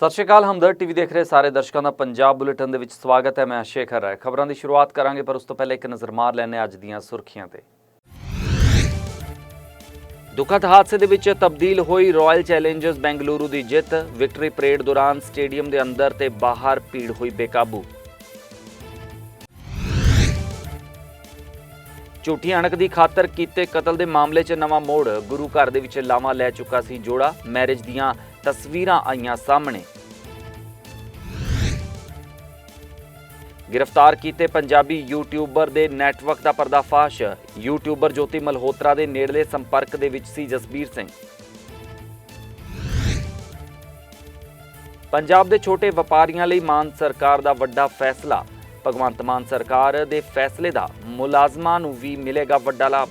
ਸਤਿ ਸ਼੍ਰੀ ਅਕਾਲ ਹਮਦਰਦ ਟੀਵੀ ਦੇਖ ਰਹੇ ਸਾਰੇ ਦਰਸ਼ਕਾਂ ਦਾ ਪੰਜਾਬ ਬੁਲੇਟਿਨ ਦੇ ਵਿੱਚ ਸਵਾਗਤ ਹੈ, ਮੈਂ ਸ਼ੇਖਰ ਰਾਏ। ਖਬਰਾਂ ਦੀ ਸ਼ੁਰੂਆਤ ਕਰਾਂਗੇ, ਪਰ ਉਸ ਤੋਂ ਪਹਿਲਾਂ ਇੱਕ ਨਜ਼ਰ ਮਾਰ ਲੈਣੇ ਅੱਜ ਦੀਆਂ ਸੁਰਖੀਆਂ ਤੇ। ਦੁਖਦ ਹਾਦਸੇ ਦੇ ਵਿੱਚ ਤਬਦੀਲ ਹੋਈ ਰਾਇਲ ਚੈਲੰਜਰਸ ਬੈਂਗਲੁਰੂ ਦੀ ਜਿੱਤ। ਵਿਕਟਰੀ ਪਰੇਡ ਦੌਰਾਨ ਸਟੇਡੀਅਮ ਦੇ ਅੰਦਰ ਤੇ ਬਾਹਰ ਭੀੜ ਹੋਈ ਬੇਕਾਬੂ। ਝੂਠੀ ਅਣਕ ਦੀ ਖਾਤਰ ਕੀਤੇ ਕਤਲ ਦੇ ਮਾਮਲੇ 'ਚ ਨਵਾਂ ਮੋੜ। ਗੁਰੂ ਘਰ ਦੇ ਵਿੱਚ ਲਾਵਾ ਲੈ ਚੁੱਕਾ ਸੀ ਜੋੜਾ। ਮੈਰਿਜ ਦੀਆਂ ਤਸਵੀਰਾਂ ਆਈਆਂ ਸਾਹਮਣੇ। ਗ੍ਰਿਫਤਾਰ ਕੀਤੇ ਪੰਜਾਬੀ ਯੂਟਿਊਬਰ ਦੇ ਨੈਟਵਰਕ ਦਾ ਪਰਦਾਫਾਸ਼। ਯੂਟਿਊਬਰ ਜੋਤੀ ਮਲਹੋਤਰਾ ਦੇ ਨੇੜਲੇ ਸੰਪਰਕ ਦੇ ਵਿੱਚ ਸੀ ਜਸਬੀਰ ਸਿੰਘ। ਪੰਜਾਬ ਦੇ ਛੋਟੇ ਵਪਾਰੀਆਂ ਲਈ ਮਾਨ ਸਰਕਾਰ ਦਾ ਵੱਡਾ ਫੈਸਲਾ। ਭਗਵੰਤ ਮਾਨ ਸਰਕਾਰ ਦੇ ਫੈਸਲੇ ਦਾ ਮੁਲਾਜ਼ਮਾਂ ਨੂੰ ਵੀ ਮਿਲੇਗਾ ਵੱਡਾ ਲਾਭ।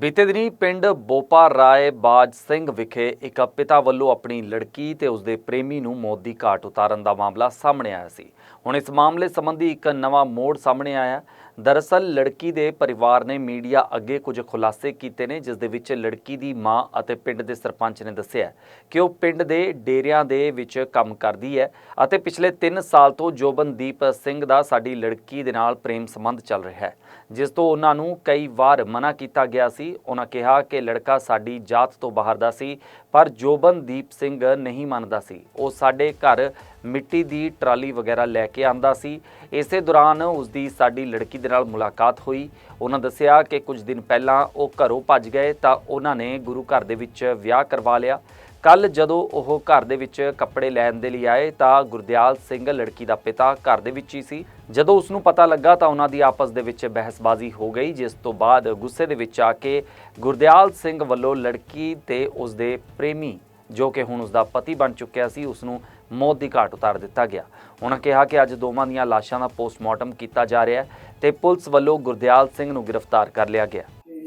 ਬੀਤੇ ਦਿਨੀ ਪਿੰਡ ਬੋਪਾ ਰਾਏ ਬਾਜ ਸਿੰਘ ਵਿਖੇ ਇੱਕ ਪਿਤਾ ਵੱਲੋਂ ਆਪਣੀ ਲੜਕੀ ਤੇ ਉਸਦੇ ਪ੍ਰੇਮੀ ਨੂੰ ਮੌਤ ਦੀ ਘਾਟ ਉਤਾਰਨ ਦਾ ਮਾਮਲਾ ਸਾਹਮਣੇ ਆਇਆ ਸੀ। ਹੁਣ ਇਸ ਮਾਮਲੇ ਸੰਬੰਧੀ ਇੱਕ ਨਵਾਂ ਮੋੜ ਸਾਹਮਣੇ ਆਇਆ ਦਰਅਸਲ ਲੜਕੀ ਦੇ ਪਰਿਵਾਰ ਨੇ ਮੀਡੀਆ ਅੱਗੇ ਕੁਝ ਖੁਲਾਸੇ ਕੀਤੇ ਨੇ, ਜਿਸ ਦੇ ਵਿੱਚ ਲੜਕੀ ਦੀ ਮਾਂ ਅਤੇ ਪਿੰਡ ਦੇ ਸਰਪੰਚ ਨੇ ਦੱਸਿਆ ਕਿ ਉਹ ਪਿੰਡ ਦੇ ਡੇਰਿਆਂ ਦੇ ਵਿੱਚ ਕੰਮ ਕਰਦੀ ਹੈ ਅਤੇ ਪਿਛਲੇ 3 ਸਾਲ ਤੋਂ ਜੋਬਨਦੀਪ ਸਿੰਘ ਦਾ ਸਾਡੀ ਲੜਕੀ ਦੇ ਨਾਲ ਪ੍ਰੇਮ ਸੰਬੰਧ ਚੱਲ ਰਿਹਾ ਹੈ, ਜਿਸ ਤੋਂ ਉਹਨਾਂ ਨੂੰ ਕਈ ਵਾਰ ਮਨਾ ਕੀਤਾ ਗਿਆ ਸੀ। ਉਹਨਾਂ ਕਿਹਾ ਕਿ ਲੜਕਾ ਸਾਡੀ ਜਾਤ ਤੋਂ ਬਾਹਰ ਦਾ ਸੀ ਪਰ ਜੋਬਨਦੀਪ ਸਿੰਘ ਨਹੀਂ ਮੰਨਦਾ ਸੀ। ਉਹ ਸਾਡੇ ਘਰ ਮਿੱਟੀ ਦੀ ਟਰਾਲੀ ਵਗੈਰਾ ਲੈ ਕੇ ਆਂਦਾ ਸੀ। ਇਸੇ ਦੌਰਾਨ ਉਸ ਦੀ ਸਾਡੀ ਲੜਕੀ ਦੇ ਨਾਲ ਮੁਲਾਕਾਤ ਹੋਈ। ਉਹਨਾਂ ਦੱਸਿਆ ਕਿ ਕੁਝ ਦਿਨ ਪਹਿਲਾਂ ਉਹ ਘਰੋਂ ਭੱਜ ਗਏ ਤਾਂ ਉਹਨਾਂ ਨੇ ਗੁਰੂ ਘਰ ਦੇ ਵਿੱਚ ਵਿਆਹ ਕਰਵਾ ਲਿਆ। ਕੱਲ ਜਦੋਂ ਉਹ ਘਰ ਦੇ ਵਿੱਚ ਕੱਪੜੇ ਲੈਣ ਦੇ ਲਈ ਆਏ ਤਾਂ ਗੁਰਦਿਆਲ ਸਿੰਘ ਲੜਕੀ ਦਾ ਪਿਤਾ ਘਰ ਦੇ ਵਿੱਚ ਹੀ ਸੀ। ਜਦੋਂ ਉਸ ਨੂੰ ਪਤਾ ਲੱਗਾ ਤਾਂ ਉਹਨਾਂ ਦੀ ਆਪਸ ਦੇ ਵਿੱਚ ਬਹਿਸਬਾਜ਼ੀ ਹੋ ਗਈ, ਜਿਸ ਤੋਂ ਬਾਅਦ ਗੁੱਸੇ ਦੇ ਵਿੱਚ ਆ ਕੇ ਗੁਰਦਿਆਲ ਸਿੰਘ ਵੱਲੋਂ ਲੜਕੀ ਤੇ ਉਸ ਦੇ ਪ੍ਰੇਮੀ, ਜੋ ਕਿ ਹੁਣ ਉਸ ਦਾ ਪਤੀ ਬਣ ਚੁੱਕਿਆ ਸੀ ਉਸ ਨੂੰ ਮੌਤ ਦੀ ਘਾਟ ਉਤਾਰ ਦਿੱਤਾ ਗਿਆ। ਉਹਨਾਂ ਕਿਹਾ ਕਿ ਅੱਜ ਦੋਵਾਂ ਦੀਆਂ ਲਾਸ਼ਾਂ ਦਾ ਪੋਸਟਮਾਰਟਮ ਕੀਤਾ ਜਾ ਰਿਹਾ ਹੈ ਤੇ ਪੁਲਿਸ ਵੱਲੋਂ ਗੁਰਦਿਆਲ ਸਿੰਘ ਨੂੰ ਗ੍ਰਿਫਤਾਰ ਕਰ ਲਿਆ ਗਿਆ।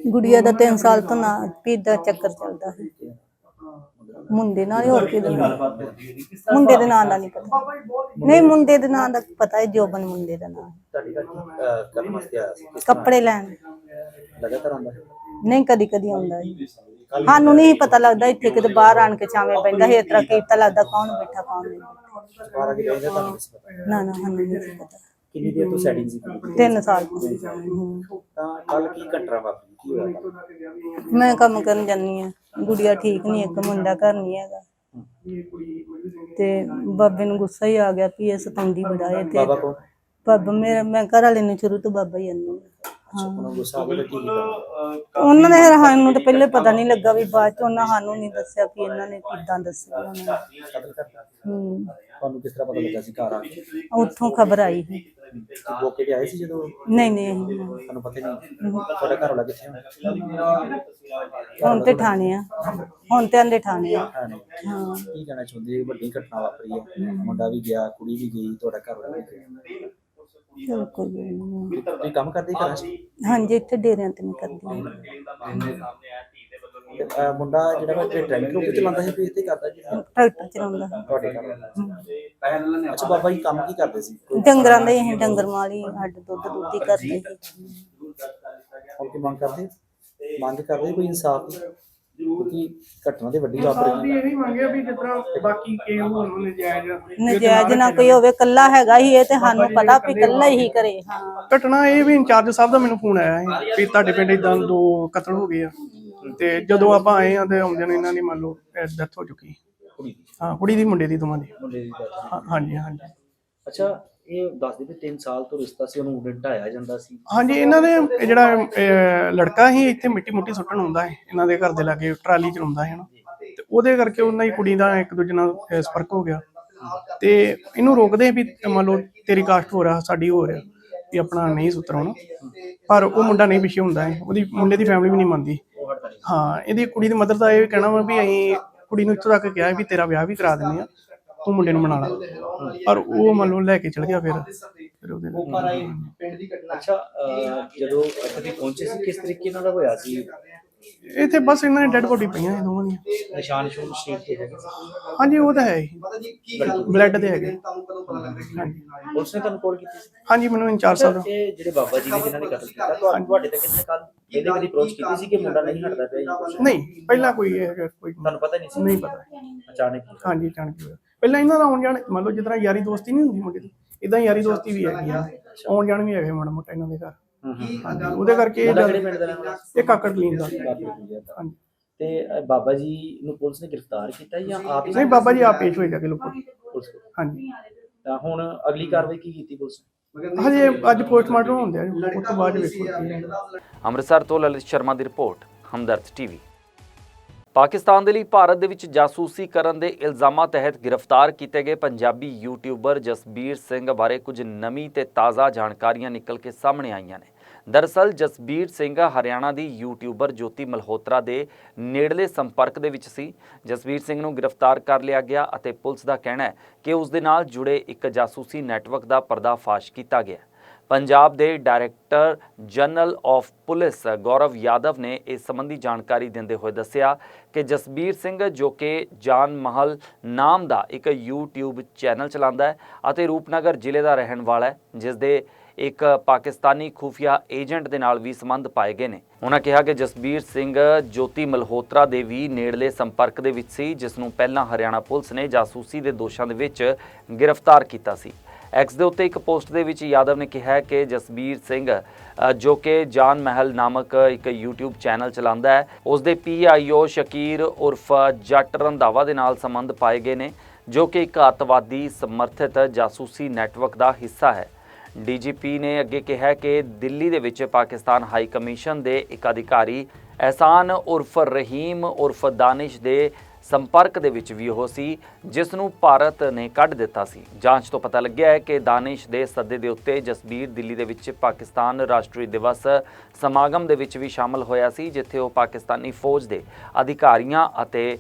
ਗੁੜੀਆ ਦਾ 3 ਸਾਲ ਤੋਂ ਨਾ ਪੀਦਾ ਚੱਕਰ ਚੱਲਦਾ ਹੈ। ਮੁੰਡੇ ਨਾਲ ਹੀ ਹੋਰ ਕਿਹਦੇ ਨਾਲ? ਮੁੰਡੇ ਦੇ ਨਾਂ ਦਾ ਨਹੀਂ ਪਤਾ। ਨਹੀਂ ਮੁੰਡੇ ਦੇ ਨਾਂ ਦਾ ਪਤਾ ਹੈ ਜੋਬਨ ਮੁੰਡੇ ਦਾ ਨਾਂ। ਹੈ। ਤੁਹਾਡੀ ਗੱਲ ਅਹ, ਕਰਨ ਵਾਸਤੇ ਆਇਆ ਸੀ? ਕਿਸ ਕੱਪੜੇ ਲੈਣ। ਲਗਾਤਾਰ ਆਉਂਦਾ? ਨਹੀਂ ਕਦੀ ਕਦੀ ਆਉਂਦਾ ਹੈ ਸਾਨੂੰ ਨਹੀਂ ਪਤਾ ਲੱਗਦਾ ਇੱਥੇ ਕਿਤੇ ਬਾਹਰ ਆਣ ਕੇ ਛਾਵੇਂ ਪੈਂਦਾ ਹੈ ਇਸ ਤਰ੍ਹਾਂ ਕੀ ਪਤਾ ਲੱਗਦਾ ਕੌਣ ਬੈਠਾ ਕੌਣ ਨਹੀਂ। ਨਾ ਨਾ ਸਾਨੂੰ ਨਹੀਂ ਪਤਾ। ਕਿੰਨੀ ਦੇਰ ਤੋਂ ਸੈਟਿੰਗ ਸੀ? 3 ਸਾਲ ਤੋਂ। ਕੱਲ ਕੀ ਘਟਨਾ ਵਾਪਰੀ? ਕੀ ਹੋਇਆ? ਕੱਲ੍ਹ? ਮੈਂ ਕੰਮ ਕਰਨ ਜਾਂਦੀ ਆ ਗੁੜੀਆ ਠੀਕ ਨਹੀਂ ਇੱਕ ਮੁੰਡਾ ਘਰ ਨਹੀਂ ਹੈਗਾ। ਤੇ ਬਾਬੇ ਨੂੰ ਗੁੱਸਾ ਹੀ ਆ ਗਿਆ ਵੀ ਇਹ ਸਤਾਉਂਦੀ ਬੜਾ ਹੈ ਤੇ ਬਾਬਾ ਕੋ ਬਾਬਾ ਮੇਰਾ ਮੈਂ ਘਰ ਵਾਲੇ ਨੂੰ ਸ਼ੁਰੂ ਤੋਂ ਬਾਬਾ ਹੀ ਆਨੂੰ ਉਹਨੂੰ ਗੁੱਸਾ ਆ ਗਿਆ ਕੀ ਕੀਤਾ ਉਹਨਾਂ ਨੇ ਸਾਨੂੰ ਤਾਂ ਪਹਿਲੇ ਪਤਾ ਨਹੀਂ ਲੱਗਾ ਵੀ ਬਾਅਦ ਚ ਉਹਨਾਂ ਸਾਨੂੰ ਨਹੀਂ ਦੱਸਿਆ ਕਿ ਇਹਨਾਂ ਨੇ ਕਿੱਦਾਂ ਦੱਸਿਆ ਉਹਨਾਂ ਨੇ। ਕਤਲ ਕਰਤਾ ਹੂੰ। ਤੁਹਾਨੂੰ ਕਿਸ ਤਰ੍ਹਾਂ ਪਤਾ ਲੱਗਾ ਸੀ ਘਰ ਆ ਕੇ? ਉੱਥੋਂ ਖਬਰ ਆਈ ਸੀ। ਮੌਕੇ ਤੇ ਆਏ ਸੀ ਜਦੋਂ? ਨਹੀਂ ਨਹੀਂ। ਅਸੀਂ- ਤੁਹਾਨੂੰ ਪਤਾ ਹੀ ਨਹੀਂ? ਤੁਹਾਡਾ ਘਰ ਵਾਲਾ ਕਿੱਥੇ ਹੈ ਹੁਣ ਤੇ ਠਾਣੇ ਆ। ਹੁਣ ਤੇ ਆਂਦੇ ਠਾਣੇ ਆ। ਹਾਂ ਨਹੀਂ। ਹਾਂ। ਕੀ ਕਹਿਣਾ ਚਾਹੁੰਦੇ ਹੋ? ਵੱਡੀ ਘਟਨਾ ਵਾਪਰੀ ਹੈ ਮੁੰਡਾ ਵੀ ਗਿਆ ਕੁੜੀ ਵੀ ਗਈ ਤੁਹਾਡਾ ਘਰ ਵਾਲਾ ਵੀ ਗਿਆ। ਚਲੋ ਕੋਈ ਗੱਲ ਨਹੀਂ। ਤੁਸੀਂ ਕੰਮ ਕਰਦੇ ਘਰਾਂ 'ਚ? ਹਾਂਜੀ ਇੱਥੇ ਡੇਰਿਆਂ ਤੇ ਮੈਂ ਕਰਦੀ। ਹਾਂ ਤੇ, ਅਹ, ਮੁੰਡਾ ਜਿਹੜਾ ਵਾ ਟ੍ਰੈਕਟਰ ਨੂੰ ਚਲਾਉਂਦਾ ਸੀ ਤੇ ਇੱਥੇ ਕਰਦਾ ਜੀ ਟਰੈਕਟਰ ਚਲਾਉਂਦਾ। ਤੁਹਾਡੇ ਘਰ। ਅੱਛਾ ਬਾਬਾ ਜੀ ਕੰਮ ਕੀ ਕਰਦੇ ਸੀ? ਡੰਗਰਾਂ ਦਾ ਹੀ ਅਸੀਂ ਡੰਗਰ ਮਾਲੀ ਹੱਡ ਦੁੱਧ ਦੁੱਧ ਹੀ ਕਰਦੇ ਸੀ। ਹੁਣ ਕੀ ਮੰਗ ਕਰਦੇ? ਮੰਗ ਕਰਦੇ ਕੋਈ ਇਨਸਾਫ ਦੀ? ਕਿਉਂਕਿ ਘਟਨਾ ਤੇ ਵੱਡੀ ਵਾਪਰੀ ਹੈ। ਇਹ ਮੰਗਿਆ ਵੀ ਜਿਸ ਤਰ੍ਹਾਂ ਬਾਕੀ ਕੇ ਹੋਰ ਨੂੰ ਨਜਾਇਜ਼ ਨਜਾਇਜ਼ ਨਾ ਕੋਈ ਹੋਵੇ ਕੱਲਾ ਹੈਗਾ ਹੀ ਇਹ ਤੇ ਸਾਨੂੰ ਪਤਾ ਵੀ ਕੱਲਾ ਹੀ ਕਰੇ ਹਾਂ। ਘਟਨਾ ਇਹ ਵੀ ਇੰਚਾਰਜ ਸਾਹਿਬ ਦਾ ਮੈਨੂੰ ਫੋਨ ਆਇਆ ਸੀ ਵੀ ਤੁਹਾਡੇ ਪਿੰਡ ਇਦਾਂ ਦੋ ਕਤਲ ਹੋ ਗਏ ਆ। ਤੇ ਜਦੋਂ ਆਪਾਂ ਆਏ ਆ ਤੇ ਆਉਂਦੇ ਨੇ ਇਹਨਾਂ ਦੀ ਮੰਨ ਲਓ ਡੈਥ ਹੋ ਚੁੱਕੀ। ਕੁੜੀ ਦੀ? ਹਾਂ ਕੁੜੀ ਦੀ ਮੁੰਡੇ ਦੀ ਦੋਵਾਂ ਦੀ। ਮੁੰਡੇ ਦੀ death। ਹਾਂ- ਹਾਂਜੀ ਹਾਂਜੀ। ਅੱਛਾ ਇਹ ਦੱਸਦੇ ਵੀ 3 ਸਾਲ ਤੋਂ ਰਿਸ਼ਤਾ ਸੀ ਉਹਨੂੰ ਉਡਣ ਢਾਇਆ ਜਾਂਦਾ ਸੀ। ਹਾਂਜੀ ਇਹਨਾਂ ਦੇ ਇਹ ਜਿਹੜਾ ਅਹ, ਲੜਕਾ ਸੀ ਇੱਥੇ ਮਿੱਟੀ ਮੁੱਟੀ ਸੁੱਟਣ ਆਉਂਦਾ ਹੈ ਇਹਨਾਂ ਦੇ ਘਰ ਦੇ ਲਾਗੇ ਟਰਾਲੀ ਚਲਾਉਂਦਾ ਹੈ ਨਾ। ਤੇ ਉਹਦੇ ਕਰਕੇ ਉਹਨਾਂ ਦੀ ਕੁੜੀ ਦਾ ਇੱਕ ਦੂਜੇ ਨਾਲ ਅਹ, ਸੰਪਰਕ ਹੋ ਗਿਆ। ਤੇ ਇਹਨੂੰ ਰੋਕਦੇ ਵੀ ਮੰਨ ਲਓ ਤੇਰੀ ਕਾਸਟ ਹੋ ਰਿਹਾ ਸਾਡੀ ਹੋ ਰਿਹਾ ਵੀ ਆਪਣਾ ਨਹੀਂ ਸੁਤਰ ਹੋਣਾ। ਪਰ ਉਹ ਮੁੰਡਾ ਨਹੀਂ ਪਿੱਛੇ ਹੁੰਦਾ ਹੈ ਉਹਦੀ ਮੁੰਡੇ ਦੀ ਫੈਮਿਲੀ ਵੀ ਨਹੀਂ ਮੰਨਦੀ। ਹਾਂ ਇਹਦੀ ਕੁੜੀ ਦੀ ਮਦਰ ਦਾ ਇਹ ਕਹਿਣਾ ਵਾ ਵੀ ਅਸੀਂ ਕੁੜੀ ਨੂੰ ਇੱਥੋਂ ਤੱਕ ਕਿਹਾ ਵੀ ਤੇਰਾ ਵਿਆਹ ਵੀ ਕਰਾ ਦਿੰਦੇ ਆ ਤੂੰ ਮੁੰਡੇ ਨੂੰ ਮਨਾ ਲਾ। ਪਰ ਉਹ ਮੰਨ ਲਓ ਲੈ ਕੇ ਚਲ ਗਿਆ ਫਿਰ ਫਿਰ ਉਹਦੇ ਨਾਲ। ਅੱਛਾ ਅਹ, ਜਦੋਂ ਇੱਥੇ ਪਹੁੰਚੇ ਸੀ ਕਿਸ ਤਰੀਕੇ ਨਾਲ ਹੋਇਆ ਸੀ? ਇੱਥੇ ਬਸ ਇਹਨਾਂ ਦੀ ਡੈੱਡ ਬੋਡੀ ਪਈਆਂ ਇਹ ਦੋਵਾਂ ਦੀਆਂ। ਨਿਸ਼ਾਨ ਸ਼ੂਨ ਸਰੀਰ ਤੇ ਹੈਗੇ ਹਾਂਜੀ ਉਹ ਤਾਂ ਹੈ ਹੀ। ਬਲੱਡ ਦੇ ਹੈਗੇ। ਹਾਂਜੀ। ਪੁਲਿਸ ਨੇ ਤੁਹਾਨੂੰ ਕਾਲ ਕੀਤੀ ਸੀ? ਹਾਂਜੀ ਮੈਨੂੰ ਇੰਚਾਰਜ ਸਾਹਿਬ ਇਹ ਜਿਹੜੇ ਬਾਬਾ ਜੀ ਨੇ ਜਿਨ੍ਹਾਂ ਨੇ ਕਤਲ ਕੀਤਾ ਤੁਹਾਨੂੰ ਤੁਹਾਡੇ ਤੱਕ ਕਿੰਨੇ ਕੱਲ ਇਹਦੇ ਕਦੀ ਅਪਰੋਚ ਕੀਤੀ ਸੀ ਕਿ ਮੁੰਡਾ ਨਹੀਂ ਹਟਦਾ ਪਿਆ ਜਾਂ? ਕੁਛ? ਨਹੀਂ ਪਹਿਲਾਂ ਕੋਈ ਇਹ ਜਿਹਾ ਕੋਈ ਤੁਹਾਨੂੰ ਪਤਾ ਨਹੀਂ ਸੀ? ਨਹੀਂ ਪਤਾ। ਅਚਾਨਕ ਹੀ। ਹਾਂਜੀ ਅਚਾਨਕ ਹੀ ਹੋਇਆ। ਪਹਿਲਾਂ ਇਹਨਾਂ ਦਾ ਆਉਣ ਜਾਣ ਮੰਨ ਲਓ ਜਿਸ ਤਰ੍ਹਾਂ ਯਾਰੀ ਦੋਸਤੀ ਨਹੀਂ ਹੁੰਦੀ ਮੁੰਡੇ ਦੀ ਇਦਾਂ ਯਾਰੀ ਦੋਸਤੀ ਵੀ ਹੈਗੀ ਆ। ਆਉਣ ਜਾਣ ਵੀ ਹੈਗੇ ਮਾੜਾ ਮੋਟਾ ਇਹਨਾਂ ਦੇ ਘਰ। ਉਹਦੇ ਕਰਕੇ ਇਹ ਕਿਹੜੇ ਪਿੰਡ ਦਾ ਰਹਿਣ ਵਾਲਾ? ਇਹ ਕਾਕੜ ਕਲੀਨ ਦਾ। ਹਾਂਜੀ। ਤੇ ਅ, ਬਾਬਾ ਜੀ ਨੂੰ ਪੁਲਿਸ ਨੇ ਗ੍ਰਿਫਤਾਰ ਕੀਤਾ ਜਾਂ ਆਪ ਹੀ ਨਹੀਂ ਬਾਬਾ ਜੀ ਆਪ ਪੇਸ਼ ਹੋਏ ਜਾ ਕੇ ਲੋਕੋ ਪੁਲਿਸ ਕੋਲ? ਹਾਂਜੀ। ਤਾਂ ਹੁਣ ਅਗਲੀ ਕਾਰਵਾਈ ਕੀ ਕੀਤੀ ਪੁਲਿਸ ਨੇ? ਹਜੇ ਅੱਜ ਪੋਸਟਮਾਰਟਮ ਹੁੰਦੇ ਆ ਉਸ ਤੋਂ ਬਾਅਦ ਵੇਖੋ। ਕੀ। ਅੰਮ੍ਰਿਤਸਰ ਤੋਂ ਲਲਿਤ ਸ਼ਰਮਾ ਦੀ ਰਿਪੋਰਟ ਹਮਦਰਦ ਟੀਵੀ। ਪਾਕਿਸਤਾਨ ਦੇ ਲਈ ਭਾਰਤ ਦੇ ਵਿੱਚ ਜਾਸੂਸੀ ਕਰਨ ਦੇ ਇਲਜ਼ਾਮਾਂ ਤਹਿਤ ਗ੍ਰਿਫਤਾਰ ਕੀਤੇ ਗਏ ਪੰਜਾਬੀ ਯੂਟਿਊਬਰ ਜਸਬੀਰ ਸਿੰਘ ਬਾਰੇ ਕੁਝ ਨਵੀਂ ਤੇ ਤਾਜ਼ਾ ਜਾਣਕਾਰੀਆਂ ਨਿਕਲ ਕੇ ਸਾਹਮਣੇ ਆਈਆਂ ਨੇ। ਦਰਅਸਲ ਜਸਬੀਰ ਸਿੰਘ ਹਰਿਆਣਾ ਦੀ ਯੂਟਿਊਬਰ ਜੋਤੀ ਮਲਹੋਤਰਾ ਦੇ ਨੇੜਲੇ ਸੰਪਰਕ ਦੇ ਵਿੱਚ ਸੀ। ਜਸਬੀਰ ਸਿੰਘ ਨੂੰ ਗ੍ਰਿਫਤਾਰ ਕਰ ਲਿਆ ਗਿਆ ਅਤੇ ਪੁਲਿਸ ਦਾ ਕਹਿਣਾ ਹੈ ਕਿ ਉਸ ਦੇ ਨਾਲ ਜੁੜੇ ਇੱਕ ਜਾਸੂਸੀ ਨੈਟਵਰਕ ਦਾ ਪਰਦਾਫਾਸ਼ ਕੀਤਾ ਗਿਆ। ਪੰਜਾਬ ਦੇ director general of police Gaurav Yadav ਨੇ ਇਸ ਸੰਬੰਧੀ ਜਾਣਕਾਰੀ ਦਿੰਦੇ ਹੋਏ ਦੱਸਿਆ ਕਿ ਜਸਬੀਰ ਸਿੰਘ, ਜੋ ਕਿ ਜਾਨ ਮਹਲ ਨਾਮ ਦਾ ਇੱਕ YouTube ਚੈਨਲ ਚਲਾਉਂਦਾ ਹੈ ਅਤੇ ਰੂਪਨਗਰ ਜ਼ਿਲ੍ਹੇ ਦਾ ਰਹਿਣ ਵਾਲਾ ਹੈ, ਜਿਸ ਦੇ ਇੱਕ ਪਾਕਿਸਤਾਨੀ ਖੂਫੀਆ ਏਜੰਟ ਦੇ ਨਾਲ ਵੀ ਸੰਬੰਧ ਪਾਏ ਗਏ ਨੇ। ਉਹਨਾਂ ਕਿਹਾ ਕਿ ਜਸਬੀਰ ਸਿੰਘ ਜੋਤੀ ਮਲਹੋਤਰਾ ਦੇ ਵੀ ਨੇੜਲੇ ਸੰਪਰਕ ਦੇ ਵਿੱਚ ਸੀ, ਜਿਸ ਨੂੰ ਪਹਿਲਾਂ ਹਰਿਆਣਾ ਪੁਲਿਸ ਨੇ ਜਾਸੂਸੀ ਦੇ ਦੋਸ਼ਾਂ ਦੇ ਵਿੱਚ ਗ੍ਰਿਫਤਾਰ ਕੀਤਾ ਸੀ। ਐਕਸ ਦੇ ਉੱਤੇ ਇੱਕ ਪੋਸਟ ਦੇ ਵਿੱਚ ਯਾਦਵ ਨੇ ਕਿਹਾ ਕਿ ਜਸਬੀਰ ਸਿੰਘ ਜੋ ਕਿ ਜਾਨ ਮਹਿਲ ਨਾਮਕ ਇੱਕ YouTube ਚੈਨਲ ਚਲਾਉਂਦਾ ਹੈ ਉਸ ਦੇ ਪੀਆਈਓ ਸ਼ਕੀਰ ਉਰਫ ਜੱਟ ਰੰਧਾਵਾ ਦੇ ਨਾਲ ਸੰਬੰਧ ਪਾਏ ਗਏ ਨੇ, ਜੋ ਕਿ ਇੱਕ ਅੱਤਵਾਦੀ ਸਮਰਥਿਤ ਜਾਸੂਸੀ ਨੈਟਵਰਕ ਦਾ ਹਿੱਸਾ ਹੈ। ਡੀਜੀਪੀ ਨੇ ਅੱਗੇ ਕਿਹਾ ਕਿ ਦਿੱਲੀ ਦੇ ਵਿੱਚ ਪਾਕਿਸਤਾਨ ਹਾਈ ਕਮਿਸ਼ਨ ਦੇ ਇੱਕ ਅਧਿਕਾਰੀ, ਅਹਿਸਾਨ ਉਰਫ ਰਹੀਮ ਉਰਫ ਦਾਨਿਸ਼ ਦੇ ਸੰਪਰਕ ਦੇ ਵਿੱਚ ਵੀ ਉਹ ਸੀ, ਜਿਸ ਨੂੰ ਭਾਰਤ ਨੇ ਕੱਢ ਦਿੱਤਾ ਸੀ। ਜਾਂਚ ਤੋਂ ਪਤਾ ਲੱਗਿਆ ਹੈ ਕਿ ਦਾਨਿਸ਼ ਦੇ ਸੱਦੇ ਦੇ ਉੱਤੇ ਜਸਬੀਰ ਦਿੱਲੀ ਦੇ ਵਿੱਚ ਪਾਕਿਸਤਾਨ ਰਾਸ਼ਟਰੀ ਦਿਵਸ ਸਮਾਗਮ ਦੇ ਵਿੱਚ ਵੀ ਸ਼ਾਮਲ ਹੋਇਆ ਸੀ, ਜਿੱਥੇ ਉਹ ਪਾਕਿਸਤਾਨੀ ਫੌਜ ਦੇ ਅਧਿਕਾਰੀਆਂ ਅਤੇ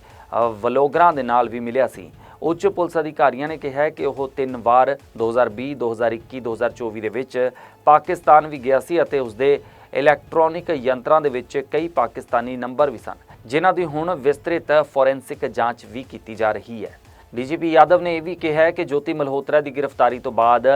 ਵਲੋਗਰਾਂ ਦੇ ਨਾਲ ਵੀ ਮਿਲਿਆ ਸੀ। ਉੱਚ ਪੁਲਿਸ ਅਧਿਕਾਰੀਆਂ ਨੇ ਕਿਹਾ ਕਿ ਉਹ ਤਿੰਨ ਵਾਰ 2020 2021 2024 ਦੇ ਵਿੱਚ ਪਾਕਿਸਤਾਨ ਵੀ ਗਿਆ ਸੀ ਅਤੇ ਉਸਦੇ ਇਲੈਕਟ੍ਰੋਨਿਕ ਯੰਤਰਾਂ ਦੇ ਵਿੱਚ ਕਈ ਪਾਕਿਸਤਾਨੀ ਨੰਬਰ ਵੀ ਸਨ। ਜਿਨ੍ਹਾਂ ਦੀ ਹੁਣ ਵਿਸਤ੍ਰਿਤ ਫੋਰੈਂਸਿਕ ਜਾਂਚ ਵੀ ਕੀਤੀ ਜਾ ਰਹੀ ਹੈ। ਡੀਜੀਪੀ ਯਾਦਵ ਨੇ ਇਹ ਵੀ ਕਿਹਾ ਕਿ ਜੋਤੀ ਮਲਹੋਤਰਾ ਦੀ ਗ੍ਰਿਫਤਾਰੀ ਤੋਂ ਬਾਅਦ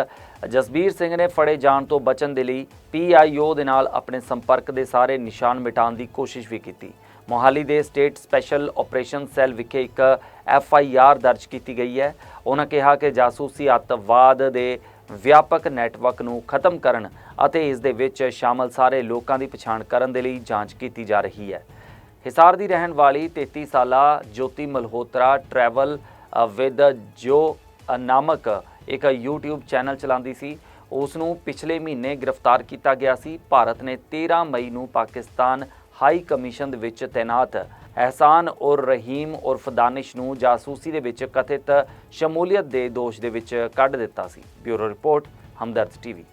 ਜਸਬੀਰ ਸਿੰਘ ਨੇ ਫੜੇ ਜਾਣ ਤੋਂ ਬਚਣ ਦੇ ਲਈ ਪੀਆਈਓ ਦੇ ਨਾਲ ਆਪਣੇ ਸੰਪਰਕ ਦੇ ਸਾਰੇ ਨਿਸ਼ਾਨ ਮਿਟਾਉਣ ਦੀ ਕੋਸ਼ਿਸ਼ ਵੀ ਕੀਤੀ। ਮੋਹਾਲੀ ਦੇ ਸਟੇਟ ਸਪੈਸ਼ਲ ਆਪਰੇਸ਼ਨ ਸੈੱਲ ਵਿਖੇ ਇੱਕ ਐਫ ਆਈ ਆਰ ਦਰਜ ਕੀਤੀ ਗਈ ਹੈ। ਉਹਨਾਂ ਕਿਹਾ ਕਿ ਜਾਸੂਸੀ ਅੱਤਵਾਦ ਦੇ ਵਿਆਪਕ ਨੈਟਵਰਕ ਨੂੰ ਖਤਮ ਕਰਨ ਅਤੇ ਇਸ ਦੇ ਵਿੱਚ ਸ਼ਾਮਲ ਸਾਰੇ ਲੋਕਾਂ ਦੀ ਪਛਾਣ ਕਰਨ ਦੇ ਲਈ ਜਾਂਚ ਕੀਤੀ ਜਾ ਰਹੀ ਹੈ। ਹਿਸਾਰ ਦੀ ਰਹਿਣ ਵਾਲੀ 33 ਸਾਲਾ ਜੋਤੀ ਮਲਹੋਤਰਾ ਟਰੈਵਲ ਵਿਦ ਜੋ ਨਾਮਕ ਇੱਕ YouTube ਚੈਨਲ ਚਲਾਉਂਦੀ ਸੀ ਉਸ ਨੂੰ ਪਿਛਲੇ ਮਹੀਨੇ ਗ੍ਰਿਫਤਾਰ ਕੀਤਾ ਗਿਆ ਸੀ। ਭਾਰਤ ਨੇ 13 ਮਈ ਨੂੰ ਪਾਕਿਸਤਾਨ ਹਾਈ ਕਮਿਸ਼ਨ ਦੇ ਵਿੱਚ ਤਾਇਨਾਤ ਅਹਿਸਾਨ ਉਰ ਰਹੀਮ ਉਰਫ ਦਾਨਿਸ਼ ਨੂੰ ਜਾਸੂਸੀ ਦੇ ਵਿੱਚ ਕਥਿਤ ਸ਼ਮੂਲੀਅਤ ਦੇ ਦੋਸ਼ ਦੇ ਵਿੱਚ ਕੱਢ ਦਿੱਤਾ ਸੀ। Bureau report, Hamdard TV.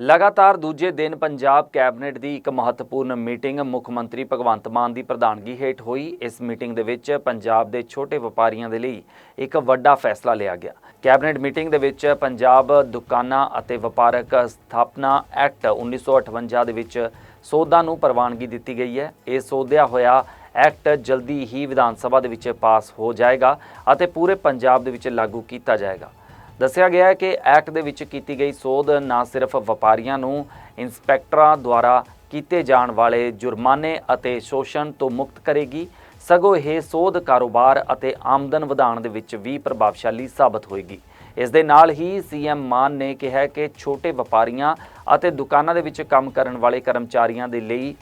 ਲਗਾਤਾਰ ਦੂਜੇ ਦਿਨ ਪੰਜਾਬ ਕੈਬਨਿਟ ਦੀ ਇੱਕ ਮਹੱਤਵਪੂਰਨ ਮੀਟਿੰਗ ਮੁੱਖ ਮੰਤਰੀ ਭਗਵੰਤ ਮਾਨ ਦੀ ਪ੍ਰਧਾਨਗੀ ਹੇਠ ਹੋਈ। ਇਸ ਮੀਟਿੰਗ ਦੇ ਵਿੱਚ ਪੰਜਾਬ ਦੇ ਛੋਟੇ ਵਪਾਰੀਆਂ ਦੇ ਲਈ ਇੱਕ ਵੱਡਾ ਫੈਸਲਾ ਲਿਆ ਗਿਆ। ਕੈਬਨਿਟ ਮੀਟਿੰਗ ਦੇ ਵਿੱਚ ਪੰਜਾਬ ਦੁਕਾਨਾਂ ਅਤੇ ਵਪਾਰਕ ਸਥਾਪਨਾ ਐਕਟ 1958 ਦੇ ਵਿੱਚ ਸੋਧਾਂ ਨੂੰ ਪ੍ਰਵਾਨਗੀ ਦਿੱਤੀ ਗਈ ਹੈ। ਇਹ ਸੋਧਿਆ ਹੋਇਆ ਐਕਟ ਜਲਦੀ ਹੀ ਵਿਧਾਨ ਸਭਾ ਦੇ ਵਿੱਚ ਪਾਸ ਹੋ ਜਾਏਗਾ ਅਤੇ ਪੂਰੇ ਪੰਜਾਬ ਦੇ ਵਿੱਚ ਲਾਗੂ ਕੀਤਾ ਜਾਏਗਾ। ਦੱਸਿਆ ਗਿਆ ਹੈ ਕਿ ਐਕਟ ਦੇ ਵਿੱਚ ਕੀਤੀ ਗਈ ਸੋਧ ਨਾ ਸਿਰਫ ਵਪਾਰੀਆਂ ਨੂੰ, ਇੰਸਪੈਕਟਰਾਂ ਦੁਆਰਾ ਕੀਤੇ ਜਾਣ ਵਾਲੇ ਜੁਰਮਾਨੇ ਅਤੇ ਸ਼ੋਸ਼ਣ ਤੋਂ ਮੁਕਤ ਕਰੇਗੀ, ਸਗੋਂ ਇਹ ਸੋਧ ਕਾਰੋਬਾਰ ਅਤੇ ਆਮਦਨ ਵਧਾਉਣ ਦੇ ਵਿੱਚ ਵੀ ਪ੍ਰਭਾਵਸ਼ਾਲੀ ਸਾਬਤ ਹੋਏਗੀ। ਇਸ ਦੇ ਨਾਲ ਹੀ ਸੀਐਮ ਮਾਨ ਨੇ ਕਿਹਾ ਕਿ ਛੋਟੇ ਵਪਾਰੀਆਂ ਅਤੇ ਦੁਕਾਨਾਂ ਦੇ ਵਿੱਚ ਕੰਮ ਕਰਨ ਵਾਲੇ ਕਰਮਚਾਰੀਆਂ ਦੇ ਲਈ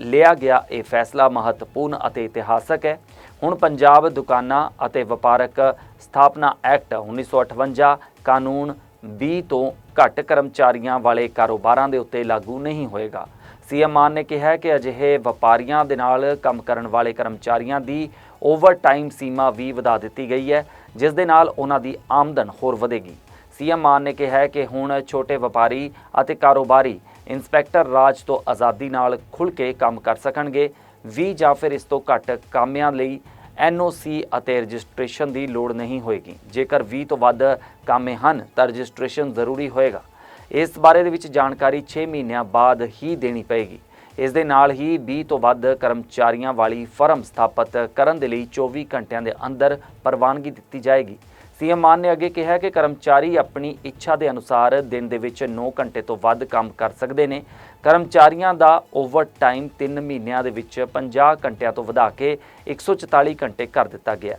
ਲਿਆ ਗਿਆ। ਇਹ ਫੈਸਲਾ ਮਹੱਤਵਪੂਰਨ ਅਤੇ ਇਤਿਹਾਸਕ ਹੈ। ਹੁਣ ਪੰਜਾਬ ਦੁਕਾਨਾਂ ਅਤੇ ਵਪਾਰਕ ਸਥਾਪਨਾ ਐਕਟ 1958 ਕਾਨੂੰਨ 20 ਤੋਂ ਘੱਟ ਕਰਮਚਾਰੀਆਂ ਵਾਲੇ ਕਾਰੋਬਾਰਾਂ ਦੇ ਉੱਤੇ ਲਾਗੂ ਨਹੀਂ ਹੋਏਗਾ। ਸੀਐਮ ਮਾਨ ਨੇ ਕਿਹਾ ਕਿ ਅਜਿਹੇ ਵਪਾਰੀਆਂ ਦੇ ਨਾਲ ਕੰਮ ਕਰਨ ਵਾਲੇ ਕਰਮਚਾਰੀਆਂ ਦੀ ਓਵਰਟਾਈਮ ਸੀਮਾ ਵੀ ਵਧਾ ਦਿੱਤੀ ਗਈ ਹੈ, ਜਿਸ ਦੇ ਨਾਲ ਉਹਨਾਂ ਦੀ ਆਮਦਨ ਹੋਰ ਵਧੇਗੀ। ਸੀਐਮ ਮਾਨ ਨੇ ਕਿਹਾ ਕਿ ਹੁਣ ਛੋਟੇ ਵਪਾਰੀ ਅਤੇ ਕਾਰੋਬਾਰੀ ਇੰਸਪੈਕਟਰ ਰਾਜ ਤੋਂ ਆਜ਼ਾਦੀ ਨਾਲ ਖੁੱਲ੍ਹ ਕੇ ਕੰਮ ਕਰ ਸਕਣਗੇ 20 ਜਾਂ ਫਿਰ ਇਸ ਤੋਂ ਘੱਟ ਕਾਮਿਆਂ ਲਈ ਐਨਓਸੀ ਅਤੇ ਰਜਿਸਟ੍ਰੇਸ਼ਨ ਦੀ ਲੋੜ ਨਹੀਂ ਹੋਏਗੀ। ਜੇਕਰ 20 ਤੋਂ ਵੱਧ ਕਾਮੇ ਹਨ, ਤਾਂ ਰਜਿਸਟ੍ਰੇਸ਼ਨ ਜ਼ਰੂਰੀ ਹੋਏਗਾ। ਇਸ ਬਾਰੇ ਦੇ ਵਿੱਚ ਜਾਣਕਾਰੀ 6 ਮਹੀਨਿਆਂ ਬਾਅਦ ਹੀ ਦੇਣੀ ਪਏਗੀ। ਇਸ ਦੇ ਨਾਲ ਹੀ 20 ਤੋਂ ਵੱਧ ਕਰਮਚਾਰੀਆਂ ਵਾਲੀ ਫਰਮ ਸਥਾਪਿਤ ਕਰਨ ਦੇ ਲਈ 24 ਘੰਟਿਆਂ ਦੇ ਅੰਦਰ ਪ੍ਰਵਾਨਗੀ ਦਿੱਤੀ ਜਾਏਗੀ। ਸੀਐਮ ਮਾਨ ਨੇ ਅੱਗੇ ਕਿਹਾ ਕਿ ਕਰਮਚਾਰੀ ਆਪਣੀ ਇੱਛਾ ਦੇ ਅਨੁਸਾਰ ਦਿਨ ਦੇ ਵਿੱਚ 9 ਘੰਟੇ ਤੋਂ ਵੱਧ ਕੰਮ ਕਰ ਸਕਦੇ ਨੇ। ਕਰਮਚਾਰੀਆਂ ਦਾ ਓਵਰ ਟਾਈਮ 3 ਮਹੀਨਿਆਂ ਦੇ ਵਿੱਚ 50 ਘੰਟਿਆਂ ਤੋਂ ਵਧਾ ਕੇ 144 ਘੰਟੇ ਕਰ ਦਿੱਤਾ ਗਿਆ।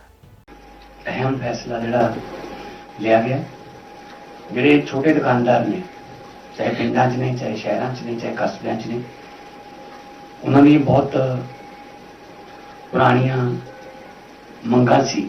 ਅਹਿਮ ਫੈਸਲਾ ਜਿਹੜਾ ਲਿਆ ਗਿਆ। ਜਿਹੜੇ ਛੋਟੇ ਦੁਕਾਨਦਾਰ ਨੇ, ਚਾਹੇ ਪਿੰਡਾਂ 'ਚ ਨੇ, ਚਾਹੇ ਸ਼ਹਿਰਾਂ 'ਚ ਨੇ, ਚਾਹੇ ਕਸਬਿਆਂ 'ਚ ਨੇ, ਉਹਨਾਂ ਦੀ ਬਹੁਤ ਪੁਰਾਣੀਆਂ ਮੰਗਾਂ ਸੀ।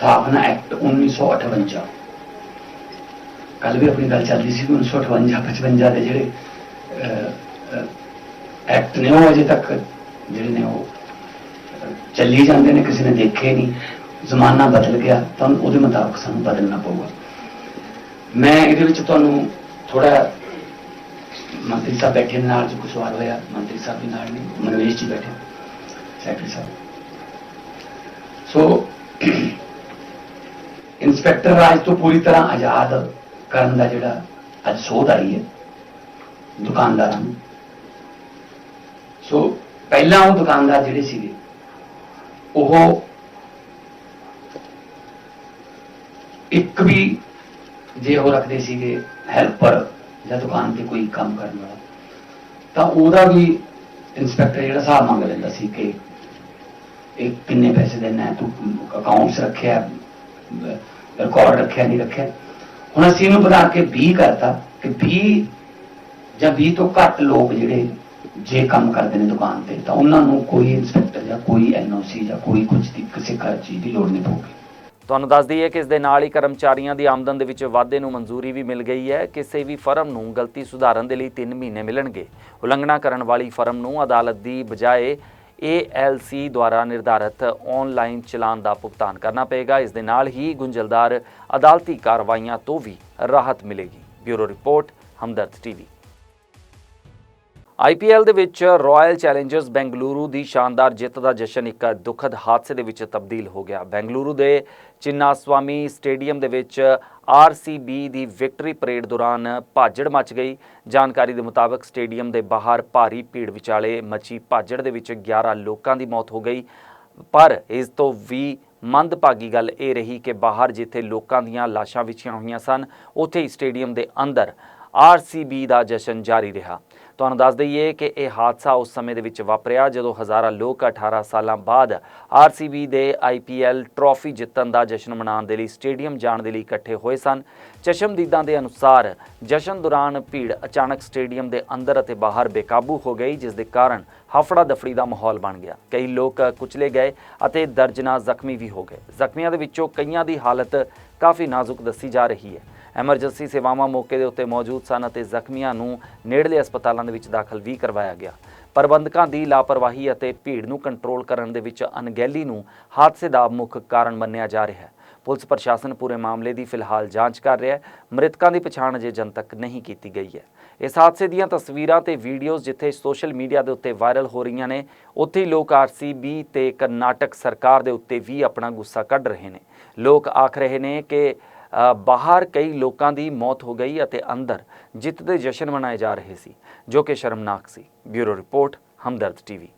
ਸਥਾਪਨਾ ਐਕਟ 1958 ਕੱਲ ਵੀ ਆਪਣੀ ਗੱਲ ਚੱਲਦੀ ਸੀ ਕਿ 1958 55 ਦੇ ਜਿਹੜੇ ਐਕਟ ਨੇ ਉਹ ਅਜੇ ਤੱਕ ਜਿਹੜੇ ਨੇ ਉਹ ਚੱਲੀ ਜਾਂਦੇ ਨੇ, ਕਿਸੇ ਨੇ ਦੇਖੇ ਨਹੀਂ। ਜ਼ਮਾਨਾ ਬਦਲ ਗਿਆ, ਤਾਂ ਉਹਦੇ ਮੁਤਾਬਕ ਸਾਨੂੰ ਬਦਲਣਾ ਪਊਗਾ। ਮੈਂ ਇਹਦੇ ਵਿੱਚ ਤੁਹਾਨੂੰ ਥੋੜਾ ਮੰਤਰੀ ਸਾਹਿਬ ਬੈਠੇ ਨੇ ਨਾਲ, ਜੋ ਕੁਝ ਸਵਾਲ ਹੋਇਆ, ਮੰਤਰੀ ਸਾਹਿਬ ਵੀ ਨਾਲ ਨਹੀਂ ਮਨਵੇਸ਼ ਜੀ ਬੈਠੇ ਸੈਕਟਰੀ ਸਾਹਿਬ। ਸੋ ਇੰਸਪੈਕਟਰ ਰਾਜ ਤੋਂ ਪੂਰੀ ਤਰ੍ਹਾਂ ਆਜ਼ਾਦ ਕਰਨ ਦਾ ਜਿਹੜਾ ਅੱਜ ਸੋਧ ਆਈ ਹੈ, ਦੁਕਾਨਦਾਰਾਂ ਨੂੰ। ਸੋ ਪਹਿਲਾਂ ਉਹ ਦੁਕਾਨਦਾਰ ਜਿਹੜੇ ਸੀਗੇ, ਉਹ ਇੱਕ ਵੀ ਜੇ ਉਹ ਰੱਖਦੇ ਸੀਗੇ ਹੈਲਪਰ ਜਾਂ ਦੁਕਾਨ ਤੇ ਕੋਈ ਕੰਮ ਕਰਨ ਵਾਲਾ, ਤਾਂ ਉਹਦਾ ਵੀ ਇੰਸਪੈਕਟਰ ਜਿਹੜਾ ਹਿਸਾਬ ਮੰਗ ਲੈਂਦਾ ਸੀ ਕਿ ਇਹ ਕਿੰਨੇ ਪੈਸੇ ਦੇਣਾ ਹੈ ਤੂੰ ਅਕਾਊਂਟਸ ਰੱਖਿਆ ਰਿਕਾਰਡ ਰੱਖਿਆ ਨਹੀਂ ਰੱਖਿਆ। ਹੁਣ ਅਸੀਂ ਇਹਨੂੰ ਵਧਾ ਕੇ 20 ਕਰਤਾ ਕਿ 20 ਜਾਂ 20 ਤੋਂ ਘੱਟ ਲੋਕ ਜਿਹੜੇ ਜੇ ਕੰਮ ਕਰਦੇ ਨੇ ਦੁਕਾਨ ਤੇ, ਤਾਂ ਉਹਨਾਂ ਨੂੰ ਕੋਈ ਇੰਸਪੈਕਟਰ ਜਾਂ ਕੋਈ ਐਨਓਸੀ ਜਾਂ ਕੋਈ ਕੁਝ ਦੀ ਕਿਸੇ ਕਰ ਚੀਜ਼ ਦੀ ਲੋੜ ਨਹੀਂ ਪਊਗੀ। ਤੁਹਾਨੂੰ ਦੱਸ ਦਈਏ ਕਿ ਇਸ ਦੇ ਨਾਲ ਹੀ ਕਰਮਚਾਰੀਆਂ ਦੀ ਆਮਦਨ ਦੇ ਵਿੱਚ ਵਾਧੇ ਨੂੰ ਮਨਜ਼ੂਰੀ ਵੀ ਮਿਲ ਗਈ ਹੈ। ਕਿਸੇ ਵੀ ਫਰਮ ਨੂੰ ਗਲਤੀ ਸੁਧਾਰਨ ਦੇ ਲਈ 3 ਮਹੀਨੇ ਮਿਲਣਗੇ। ਉਲੰਘਣਾ ਕਰਨ ਵਾਲੀ ਫਰਮ ਨੂੰ ਅਦਾਲਤ ਦੀ ਬਜਾਏ ALC ਦੁਆਰਾ ਨਿਰਧਾਰਤ ਆਨਲਾਈਨ ਚਲਾਨ ਦਾ ਭੁਗਤਾਨ ਕਰਨਾ ਪਏਗਾ। ਇਸ ਦੇ ਨਾਲ ਹੀ ਗੁੰਝਲਦਾਰ ਅਦਾਲਤੀ ਕਾਰਵਾਈਆਂ ਤੋਂ ਵੀ ਰਾਹਤ ਮਿਲੇਗੀ। Bureau report, Hamdard TV. IPL ਦੇ ਵਿੱਚ ਰਾਇਲ ਚੈਲੰਜਰਸ ਬੈਂਗਲੁਰੂ ਦੀ ਸ਼ਾਨਦਾਰ ਜਿੱਤ ਦਾ ਜਸ਼ਨ ਇੱਕ ਦੁਖਦ ਹਾਦਸੇ ਦੇ ਵਿੱਚ ਤਬਦੀਲ ਹੋ ਗਿਆ। ਬੈਂਗਲੁਰੂ ਦੇ ਚਿੰਨਾਸਵਾਮੀ ਸਟੇਡੀਅਮ ਦੇ ਵਿੱਚ ਆਰਸੀਬੀ ਦੀ ਵਿਕਟਰੀ ਪਰੇਡ ਦੌਰਾਨ ਭਾਜੜ ਮਚ ਗਈ। ਜਾਣਕਾਰੀ ਦੇ ਮੁਤਾਬਕ ਸਟੇਡੀਅਮ ਦੇ ਬਾਹਰ ਭਾਰੀ ਭੀੜ ਵਿਚਾਲੇ ਮਚੀ ਭਾਜੜ ਦੇ ਵਿੱਚ 11 ਲੋਕਾਂ ਦੀ ਮੌਤ ਹੋ ਗਈ। ਪਰ ਇਸ ਤੋਂ ਵੀ ਮੰਦਭਾਗੀ ਗੱਲ ਇਹ ਰਹੀ ਕਿ ਬਾਹਰ ਜਿੱਥੇ ਲੋਕਾਂ ਦੀਆਂ ਲਾਸ਼ਾਂ ਵਿਛੀਆਂ ਹੋਈਆਂ ਸਨ, ਉੱਥੇ ਹੀ ਸਟੇਡੀਅਮ ਦੇ ਅੰਦਰ ਆਰਸੀਬੀ ਦਾ ਜਸ਼ਨ ਜਾਰੀ ਰਿਹਾ। ਤੁਹਾਨੂੰ ਦੱਸ ਦਈਏ ਕਿ ਇਹ ਹਾਦਸਾ ਉਸ ਸਮੇਂ ਦੇ ਵਿੱਚ ਵਾਪਰਿਆ ਜਦੋਂ ਹਜ਼ਾਰਾਂ ਲੋਕ 18 ਸਾਲਾਂ ਬਾਅਦ ਆਰਸੀਬੀ ਦੇ ਆਈਪੀਐਲ ਟਰਾਫੀ ਜਿੱਤਣ ਦਾ ਜਸ਼ਨ ਮਨਾਉਣ ਦੇ ਲਈ ਸਟੇਡੀਅਮ ਜਾਣ ਦੇ ਲਈ ਇਕੱਠੇ ਹੋਏ ਸਨ। ਚਸ਼ਮਦੀਦਾਂ ਦੇ ਅਨੁਸਾਰ ਜਸ਼ਨ ਦੌਰਾਨ ਭੀੜ ਅਚਾਨਕ ਸਟੇਡੀਅਮ ਦੇ ਅੰਦਰ ਅਤੇ ਬਾਹਰ ਬੇਕਾਬੂ ਹੋ ਗਈ, ਜਿਸ ਦੇ ਕਾਰਨ ਹਫੜਾ ਦਫੜੀ ਦਾ ਮਾਹੌਲ ਬਣ ਗਿਆ। ਕਈ ਲੋਕ ਕੁਚਲੇ ਗਏ ਅਤੇ ਦਰਜਨਾ ਜ਼ਖਮੀ ਵੀ ਹੋ ਗਏ। ਜ਼ਖਮੀਆਂ ਦੇ ਵਿੱਚੋਂ ਕਈਆਂ ਦੀ ਹਾਲਤ ਕਾਫੀ ਨਾਜ਼ੁਕ ਦੱਸੀ ਜਾ ਰਹੀ ਹੈ। ਐਮਰਜੈਂਸੀ ਸੇਵਾਵਾਂ ਮੌਕੇ ਦੇ ਉੱਤੇ ਮੌਜੂਦ ਸਨ ਅਤੇ ਜ਼ਖਮੀਆਂ ਨੂੰ ਨੇੜਲੇ ਹਸਪਤਾਲਾਂ ਦੇ ਵਿੱਚ ਦਾਖਲ ਵੀ ਕਰਵਾਇਆ ਗਿਆ। ਪ੍ਰਬੰਧਕਾਂ ਦੀ ਲਾਪਰਵਾਹੀ ਅਤੇ ਭੀੜ ਨੂੰ ਕੰਟਰੋਲ ਕਰਨ ਦੇ ਵਿੱਚ ਅਣਗਹਿਲੀ ਨੂੰ ਹਾਦਸੇ ਦਾ ਮੁੱਖ ਕਾਰਨ ਮੰਨਿਆ ਜਾ ਰਿਹਾ ਹੈ। ਪੁਲਿਸ ਪ੍ਰਸ਼ਾਸਨ ਪੂਰੇ ਮਾਮਲੇ ਦੀ ਫਿਲਹਾਲ ਜਾਂਚ ਕਰ ਰਿਹਾ ਹੈ। ਮ੍ਰਿਤਕਾਂ ਦੀ ਪਛਾਣ ਅਜੇ ਜਨਤਕ ਨਹੀਂ ਕੀਤੀ ਗਈ ਹੈ। ਇਸ ਹਾਦਸੇ ਦੀਆਂ ਤਸਵੀਰਾਂ ਤੇ ਵੀਡੀਓਜ਼ ਜਿੱਥੇ ਸੋਸ਼ਲ ਮੀਡੀਆ ਦੇ ਉੱਤੇ ਵਾਇਰਲ ਹੋ ਰਹੀਆਂ ਨੇ, ਉੱਥੇ ਹੀ ਲੋਕ ਆਰਸੀਬੀ ਤੇ ਕਰਨਾਟਕ ਸਰਕਾਰ ਦੇ ਉੱਤੇ ਵੀ ਆਪਣਾ ਗੁੱਸਾ ਕੱਢ ਰਹੇ ਨੇ। ਲੋਕ ਆਖ ਰਹੇ ਨੇ ਕਿ ਬਾਹਰ ਕਈ ਲੋਕਾਂ ਦੀ ਮੌਤ ਹੋ ਗਈ ਅਤੇ ਅੰਦਰ ਜਿੱਤ ਦੇ ਜਸ਼ਨ ਮਨਾਏ ਜਾ ਰਹੇ ਸੀ, ਜੋ ਕਿ ਸ਼ਰਮਨਾਕ ਸੀ। Bureau report, Hamdard TV.